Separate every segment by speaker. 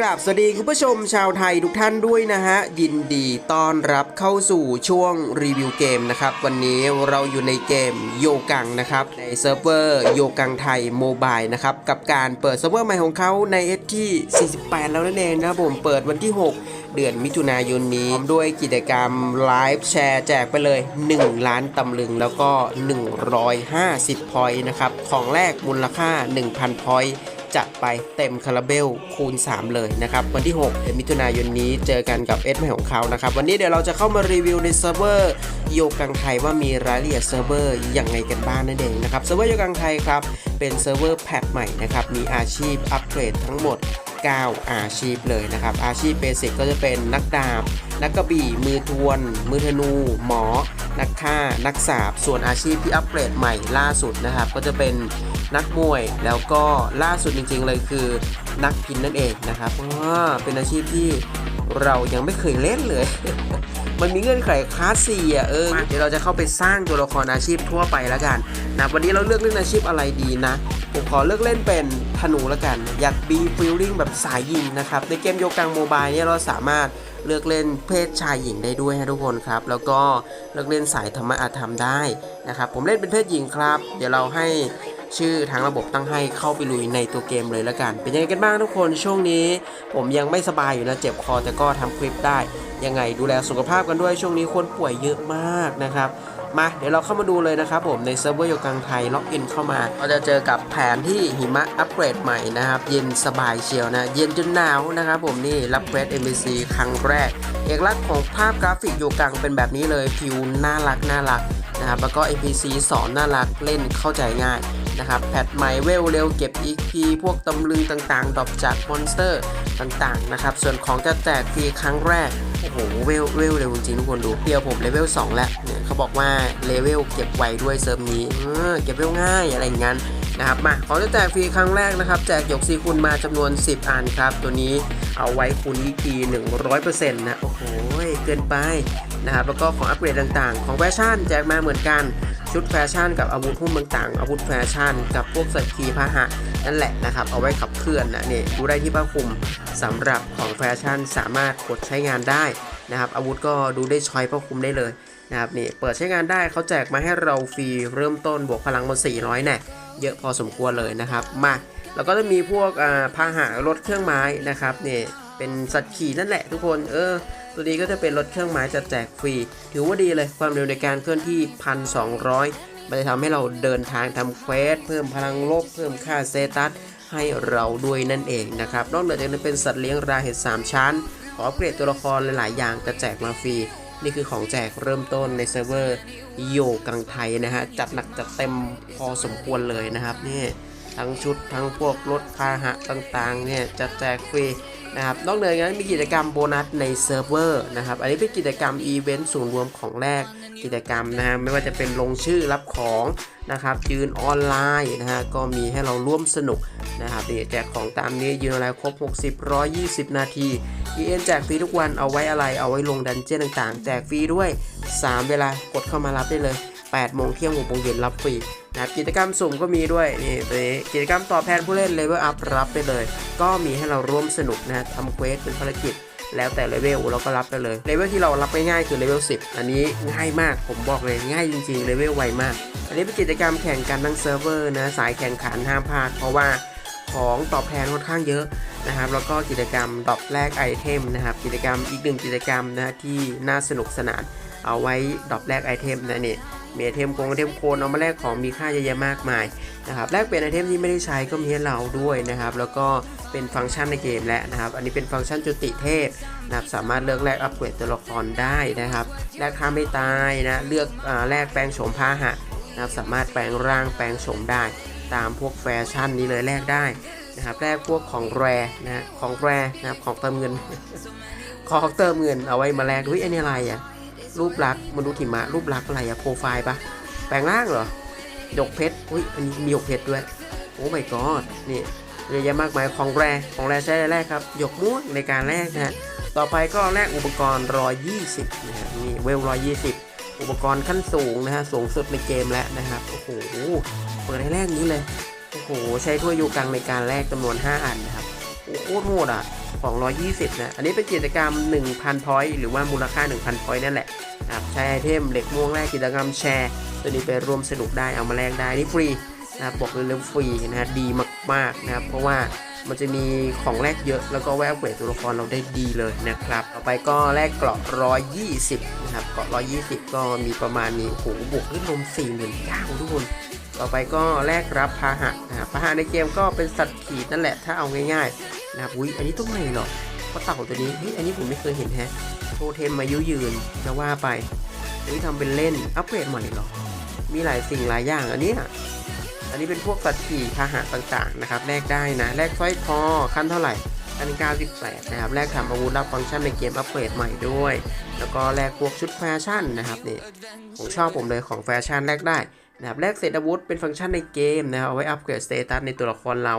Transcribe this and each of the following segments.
Speaker 1: กราบสวัสดีคุณผู้ชมชาวไทยทุกท่านด้วยนะฮะ ยินดีต้อนรับเข้าสู่ช่วงรีวิวเกมนะครับ วันนี้เราอยู่ในเกมโยกังนะครับ ในเซิร์ฟเวอร์โยกังไทยโมบายนะครับ กับการเปิดเซิร์ฟเวอร์ใหม่ของเขาในเอที่ 48 แล้วนั่นเองนะครับผมเปิดวันที่ 6เดือนมิถุนายนนี้ด้วยกิจกรรมไลฟ์แชร์แจกไปเลย 1 ล้านตำลึงแล้วก็ 150 พอยต์นะครับ ของแรกมูลค่า 1,000 พอยต์ จัดไปเต็มคาราเบลคูณ 3 เลยนะครับ วันที่ 6 มิถุนายนนี้เจอกันกับเอสใหม่ของเขานะครับ วันนี้เดี๋ยวเราจะเข้ามารีวิวในเซิร์ฟเวอร์โยกังไทยว่ามีรายละเอียดเซิร์ฟเวอร์ยังไงกันบ้างนั่นเองนะครับ เซิร์ฟเวอร์โยกังไทยครับ เป็นเซิร์ฟเวอร์แพทใหม่นะครับ มีอาชีพอัปเกรดทั้งหมด 9 อาชีพเลยนะครับ อาชีพเบสิกก็จะเป็นนักดาบ นักกระบี่ มือทวน มือธนู หมอ นักฆ่านักสาบส่วนอาชีพที่อัปเกรดใหม่ล่าสุดนะครับ ก็จะเป็นนักมวยแล้วก็ล่าสุดจริงๆเลยคือนักกินนั่นเองนะครับว้าเป็นอาชีพที่เรายังไม่เคยเล่นเลย มันมีเงื่อนไขคลาสสี่อะเออเดี๋ยวเราจะเข้าไปสร้างตัวละครอาชีพทั่วไปแล้วกันนะวันนี้เราเลือกเล่นอาชีพอะไรดีนะผมขอเลือกเล่นเป็นธนูแล้วกัน อยากบีฟิลลิ่งแบบสายยิงนะครับในเกมโยกังโมบายเนี่ยเราสามารถ เลือกเล่นเพศชายหญิงได้ด้วยฮะทุกคนครับ แล้วก็เลือกเล่นสายธรรมะอาธรรมได้นะครับ ผมเล่นเป็นเพศหญิงครับ เดี๋ยวเราให้ชื่อทางระบบตั้งให้เข้าไปลุยในตัวเกมเลยแล้วกัน เป็นยังไงกันบ้างทุกคนช่วงนี้ ผมยังไม่สบายอยู่นะเจ็บคอแต่ก็ทำคลิปได้ ยังไงดูแลสุขภาพกันด้วยช่วงนี้คนป่วยเยอะมากนะครับ มาเดี๋ยวเราเข้ามาดูเลยนะครับผมในเซิร์ฟเวอร์โยกังไทยล็อกอินเข้ามา เราจะเจอกับแผนที่หิมะอัปเกรดใหม่นะครับ เย็นสบายเชียวนะ เย็นจนหนาวนะครับผมนี่รับเควส MBC ครั้งแรก เอกลักษณ์ของภาพกราฟิกโยกังเป็นแบบนี้เลยผิวน่ารักน่ารักนะครับแล้วก็ NPC สอนน่ารักเล่นเข้าใจง่ายนะครับแพทใหม่เวลเร็วเก็บ EP พวกตำลึงต่างๆ ดรอปจากมอนสเตอร์ต่างๆนะครับส่วนของจะแจกฟรีครั้งแรก อ้โหเวลเวลเร็วจริงทุกคนดูเพียวผมเลเวล2แล้วเนี่ยเขาบอกว่าเลเวลเก็บไวด้วยเซิร์ฟนี้เออเก็บเวลง่ายอะไรอย่างนั้นนะครับมาขอจะแจกฟรีครั้งแรกนะครับ แจกหยกซีคุณมาจำนวน 10 อันครับ ตัวนี้เอาไว้คุณวิกี100%นะโอ้โหเกินไปนะครับแล้วก็ของอัปเกรดต่างๆ ของแฟชั่นแจกมาเหมือนกัน ชุดแฟชั่นกับอาวุธหุ้มต่างอาวุธแฟชั่น กับพวกสัตคีพาหะนั่นแหละนะครับ เอาไว้ขับเคลื่อนนะนี่ดูได้ที่ผ้าคลุมสำหรับของแฟชั่นสามารถกดใช้งานได้นะครับ อาวุธก็ดูได้ช้อยผ้าคลุมได้เลยนะครับนี่เปิดใช้งานได้เขาแจกมาให้เราฟรีเริ่มต้นบวกพลังมา400แน่เยอะพอสมควรเลยนะครับมาแล้วก็จะมีพวกอ่าพาหะรถเครื่องไม้นะครับนี่ เป็นสัตว์ขี่นั่นแหละทุกคน เออ ตัวนี้ก็จะเป็นรถเครื่องไม้จะแจกฟรี ถือว่าดีเลยความเร็วในการเคลื่อนที่ 1,200 มันจะทำให้เราเดินทางทำเควส เพิ่มพลังลบ เพิ่มค่าเซตัสให้เราด้วยนั่นเองนะครับ นอกเหนือจากนั้นเป็นสัตว์เลี้ยงราเห็ด3 ชั้น ขออัปเกรดตัวละครหลาย ๆ อย่างจะแจกมาฟรี นี่คือของแจกเริ่มต้นในเซิร์ฟเวอร์โยกังไทยนะฮะ จัดหนักจัดเต็มพอสมควรเลยนะครับนี่ทั้งชุดทั้งพวกรถพาหะต่าง ๆ เนี่ยจะแจกฟรี นะครับนอกเหนือจากนั้นมีกิจกรรมโบนัสในเซิร์ฟเวอร์นะครับอันนี้เป็นกิจกรรมอีเวนต์ศูนรวมของแรกกิจกรรมนะฮะไม่ว่าจะเป็นลงชื่อรับของนะครับยืนออนไลน์นะฮะก็มีให้เราร่วมสนุกนะครับนี่แจกของตามนี้ยืนออนไลน์ครบ 60 120 นาที EN แจกฟรีทุกวันเอาไว้อะไรเอาไว้ลงดันเจี้ยนต่างๆ แจกฟรีด้วย 3 เวลากดเข้ามารับได้เลย8โมงเที่ยง6โมงเย็นรับฟรี นะครับกิจกรรมสุ่มก็มีด้วยนี่ตัวนี้กิจกรรมตอบแทนผู้เล่นเลเวลอัพรับไปเลย ก็มีให้เราร่วมสนุกนะทำเควสเป็นภารกิจแล้วแต่เลเวลเราก็รับไปเลยเลเวลที่เรารับง่ายๆคือเลเวล10 อันนี้ง่ายมากผมบอกเลยง่ายจริงๆเลเวลไวมาก อันนี้เป็นกิจกรรมแข่งกันทั้งเซิร์ฟเวอร์นะสายแข่งขันห้ามพลาดเพราะว่าของตอบแทนค่อนข้างเยอะนะครับแล้วก็กิจกรรมดรอปแลกไอเทมนะครับกิจกรรมอีกหนึ่งกิจกรรมนะที่น่าสนุกสนานเอาไว้ดรอปแลกไอเทมนะนี่ มีไอเทมโกงไอเทมโคนเอามาแลกของมีค่าเยอะแยะมากมายนะครับแลกเป็นไอเทมที่ไม่ได้ใช้ก็มีให้เราด้วยนะครับ แล้วก็เป็นฟังก์ชันในเกมแล้วนะครับ อันนี้เป็นฟังก์ชันจุติเทพนะครับสามารถเลือกแลกอัปเกรดตัวละครได้นะครับแลกท่าไม่ตายนะเลือกแลกแปลงโฉมพาหะนะครับสามารถแปลงร่างแปลงโฉมได้ ตามพวกแฟชั่นนี้เลยแลกได้นะครับแลกพวกของแรนะฮะของแรนะครับของเติมเงิน ของเติมเงินเอาไว้มาแลกด้วยอันนี้อะไรอะ รูปลักษ์มนุษย์หิมะรูปลักษ์อะไรอะโปรไฟล์ปะแปลงร่างเหรอหยกเพชรอุ้ยอันนี้มีหยกเพชรด้วย โอ้ my god นี่เยอะแยะมากมายของแร่ของแร่ใช้แรกครับ หยกม่วงในการแรกนะฮะต่อไปก็แลกอุปกรณ์ 120นะฮะนี่เวล 120 อุปกรณ์ขั้นสูงนะฮะสูงสุดในเกมแล้วนะครับโอ้โหเปิดให้แรกนี้เลยโอ้โหใช้ถ้วยยูกังในการแลกจำนวน 5 อันนะครับโอ้โหโคตรโหดอะ ของ120 นะ อันนี้เป็นกิจกรรม 1,000 พอยต์หรือว่ามูลค่า 1,000 พอยต์นั่นแหละครับใช้ไอเทมเหล็กม่วงแรกกิจกรรมแชร์ ตัวนี้ไปร่วมสนุกได้เอามาแลกได้นี่ฟรีนะครับบอกเลยเรื่องฟรีนะฮะดีมากๆนะครับเพราะว่ามันจะมีของแลกเยอะแล้วก็แววเวทตัวละครเราได้ดีเลยนะครับ ต่อไปก็แลกเกราะ 120 นะครับ เกราะ 120 ก็มีประมาณนี้โอ้โหบวกขึ้นลม49,000ทุกคน ต่อไปก็แลกรับพาหะนะครับพาหะในเกมก็เป็นสัตว์ขีดนั่นแหละถ้าเอาง่ายๆ นะครับอุ้ยอันนี้ตรงไหนหรอเพราะเต่าตัวนี้เฮ้ยอันนี้ผมไม่เคยเห็นแฮะโทเทมมายุยืนจะว่าไปอันนี้ทำเป็นเล่นอัปเกรดใหม่หรอมีหลายสิ่งหลายอย่างอันนี้อันนี้เป็นพวกสัตว์ขี่พาหะต่างๆนะครับแลกได้นะแลกสร้อยคอขั้นเท่าไหร่อัน98นะครับแลกทำอาวุธรับฟังก์ชันในเกมอัปเกรดใหม่ด้วย แล้วก็แลกพวกชุดแฟชั่นนะครับนี่ผมชอบผมเลยของแฟชั่นแลกได้ นะครับแลกเศษอาวุธเป็นฟังก์ชันในเกมนะครับเอาไว้อัปเกรดสเตตัสในตัวละครเรา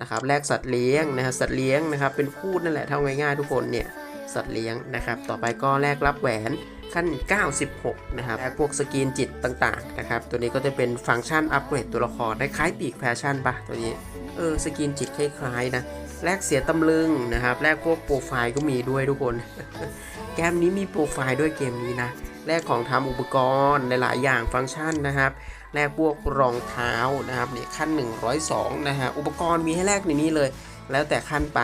Speaker 1: นะครับแลกสัตว์เลี้ยงนะครับสัตว์เลี้ยงนะครับเป็นพูดนั่นแหละเท่าง่ายๆทุกคนเนี่ยสัตว์เลี้ยงนะครับต่อไปก็แลกรับแหวนขั้น 96 นะครับแลกพวกสกินจิตต่างๆนะครับตัวนี้ก็จะเป็นฟังก์ชันอัปเกรดตัวละครคล้ายปีกแฟชั่นปะตัวนี้เออสกินจิตคล้ายๆนะแลกเสียตำลึงนะครับแลกพวกโปรไฟล์ก็มีด้วยทุกคนแกมนี้มีโปรไฟล์ด้วยเกมนี้นะแลกของทำอุปกรณ์หลายๆอย่างฟังก์ชันนะครับ แลกพวกรองเท้านะครับเนี่ยขั้น 102 นะฮะอุปกรณ์มีให้แลกในนี้เลย แล้วแต่ขั้นไป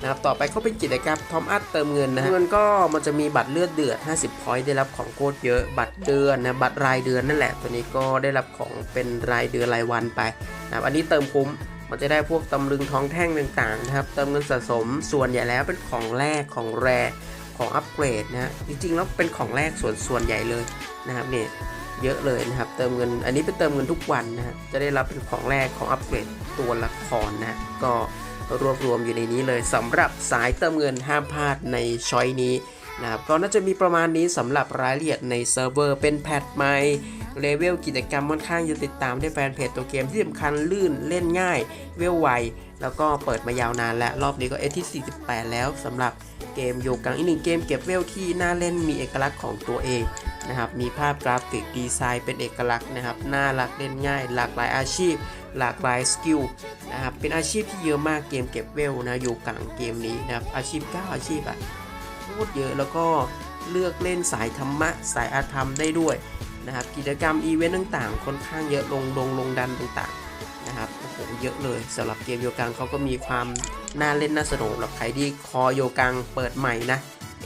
Speaker 1: นะครับต่อไปก็เป็นกิจกรรมทอมอัพเติมเงินนะฮะเงินก็มันจะมีบัตรเลือดเดือด 50 พอยต์ได้รับของโคตรเยอะ บัตรเดือนนะบัตรรายเดือนนั่นแหละ ตัวนี้ก็ได้รับของเป็นรายเดือนรายวันไปนะครับอันนี้เติมคุ้มมันจะได้พวกตำลึงทองแท่งต่างๆนะครับเติมเงินสะสมส่วนใหญ่แล้วเป็นของแรกของแรของอัปเกรดนะฮะจริงๆแล้วเป็นของแรกส่วนส่วนใหญ่เลยนะครับเนี่ย เยอะเลยนะครับ เติมเงินอันนี้เป็นเติมเงินทุกวันนะฮะจะได้รับเป็นของแรกของอัปเกรดตัวละครนะก็รวบรวมอยู่ในนี้เลยสำหรับสายเติมเงินห้ามพลาดในช้อยนี้นะครับก็น่าจะมีประมาณนี้สำหรับรายละเอียดในเซิร์ฟเวอร์เป็นแพทใหม่เลเวลกิจกรรมค่อนข้างจะติดตามได้แฟนเพจตัวเกมที่สำคัญลื่นเล่นง่าย เวลไว แล้วก็เปิดมายาวนานและรอบนี้ก็เอที่ 48 แล้วสำหรับเกมโยกังอีกหนึ่งเกมเก็บเวลที่น่าเล่นมีเอกลักษณ์ของตัวเอง นะครับ มีภาพกราฟิกดีไซน์เป็นเอกลักษณ์นะครับ น่ารักเล่นง่าย หลากหลายอาชีพ หลากหลายสกิลนะครับ เป็นอาชีพที่เยอะมากเกมเก็บเวลนะอยู่กลางเกมนี้นะครับ อาชีพ9อาชีพอะโคตรเยอะแล้วก็เลือกเล่นสายธรรมะ สายอาธรรมได้ด้วยนะครับ กิจกรรมอีเวนต์ต่างๆ ค่อนข้างเยอะลงลงลงดันต่างๆนะครับ โอ้โห เยอะเลยสำหรับเกมโยกังเขาก็มีความน่าเล่นน่าสนุกสำหรับใครที่คอโยกังเปิดใหม่นะ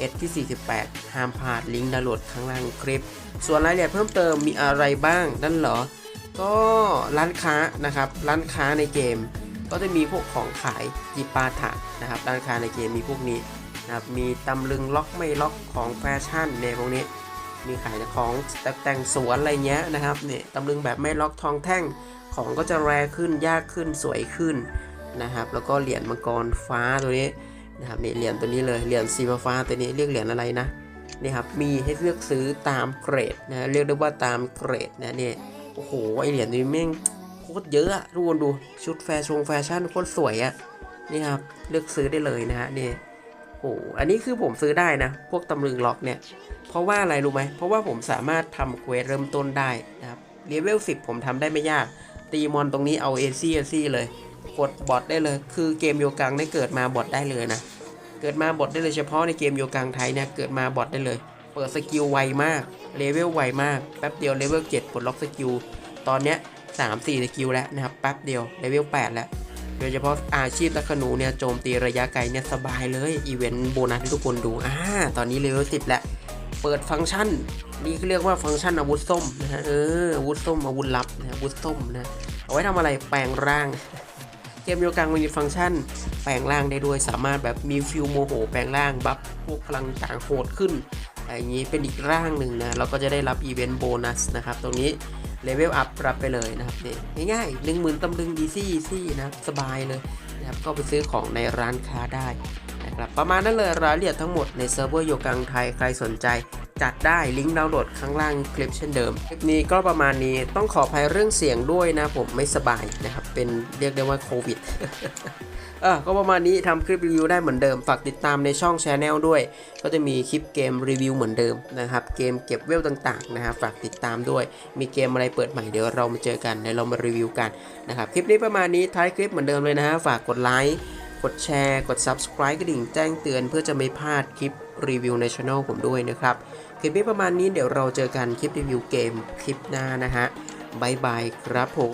Speaker 1: S ที่ 48 ห้ามพลาดลิงก์ดาวน์โหลดข้างล่างคลิป ส่วนรายละเอียดเพิ่มเติมมีอะไรบ้างนั่นเหรอ ก็ร้านค้านะครับ ร้านค้าในเกม ก็จะมีพวกของขายจิปาถะนะครับ ร้านค้าในเกมมีพวกนี้นะครับ มีตำลึงล็อกไม่ล็อกของแฟชั่นในพวกนี้ มีขายของแต่งสวนอะไรเงี้ยนะครับเนี่ยตำลึงแบบไม่ล็อกทองแท่ง ของก็จะแรขึ้นยากขึ้นสวยขึ้นนะครับ แล้วก็เหรียญมังกรฟ้าตัวนี้ นะครับนี่เหรียญตัวนี้เลยเหรียญสีฟ้าตัวนี้เรียกเหรียญอะไรนะนี่ครับมีให้เลือกซื้อตามเกรดนะเรียกได้ว่าตามเกรดนะเนี่ยโอ้โหไอเหรียญนี้แม่งโคตรเยอะอะทุกคนดูชุดแฟชั่นแฟชั่นโคตรสวยอะนี่ครับเลือกซื้อได้เลยนะฮะนี่โอ้โหอันนี้คือผมซื้อได้นะ พวกตำลึงล็อกเนี่ย เพราะว่าอะไรรู้ไหม เพราะว่าผมสามารถทำเควสเริ่มต้นได้นะครับเลเวล10 ผมทำได้ไม่ยาก ตีมอนตรงนี้เอาเอซี่เอซี่เลย กดบอทได้เลย คือเกมโยกังได้เกิดมาบอทได้เลยนะ เกิดมาบอทได้เลยเฉพาะในเกมโยกังไทยเนี่ยเกิดมาบอทได้เลย เปิดสกิลไวมาก เลเวลไวมาก แป๊บเดียวเลเวล7ปลดล็อกสกิล ตอนเนี้ย3 4สกิลแล้วนะครับ แป๊บเดียวเลเวล8แล้ว โดยเฉพาะอาชีพตะขนูเนี่ยโจมตีระยะไกลเนี่ยสบายเลย อีเวนต์โบนัสให้ทุกคนดู อ่า ตอนนี้เลเวล10แล้ว เปิดฟังก์ชันนี่เรียกว่าฟังก์ชันอาวุธส้มนะฮะ เออ อาวุธส้มอาวุธลับนะอาวุธส้มนะ เอาไว้ทำอะไรแปลงร่าง เกมโยกังมันมีฟังก์ชัน แปลงร่างได้ด้วย สามารถแบบมีฟิลโมโห แปลงร่างบัฟพวกพลังต่างโหดขึ้นอะไรอย่างนี้เป็นอีกร่างหนึ่งนะเราก็จะได้รับอีเวนต์โบนัสนะครับ ตรงนี้เลเวลอัพรับไปเลยนะครับนี่ง่ายๆหนึ่งหมื่นตำลึงดีซี่ซี่นะครับสบายเลยนะครับก็ไปซื้อของในร้านค้าได้นะครับประมาณนั้นเลยรายละเอียดทั้งหมดในเซิร์ฟเวอร์โยกังไทยใครสนใจจัดได้ลิงก์ดาวน์โหลดข้างล่างคลิปเช่นเดิม คลิปนี้ก็ประมาณนี้ต้องขออภัยเรื่องเสียงด้วยนะผมไม่สบายนะครับ เป็นเรียกได้ว่าโควิดเออก็ประมาณนี้ทำคลิปรีวิวได้เหมือนเดิม ฝากติดตามในช่อง Channel ด้วย ก็จะมีคลิปเกมรีวิวเหมือนเดิมนะครับ เกมเก็บเวลต่างๆนะครับ ฝากติดตามด้วย มีเกมอะไรเปิดใหม่เดี๋ยวเรามาเจอกันเดี๋ยวเรามารีวิวกันนะครับ คลิปนี้ประมาณนี้ท้ายคลิปเหมือนเดิมเลยนะฮะ ฝากกดไลค์ กดแชร์ กด Subscribe กระดิ่งแจ้งเตือนเพื่อจะไม่พลาดคลิปรีวิวในช่องผมด้วยนะครับ คลิปนี้ประมาณนี้เดี๋ยวเราเจอกันคลิปรีวิวเกมคลิปหน้านะฮะบายบายครับผม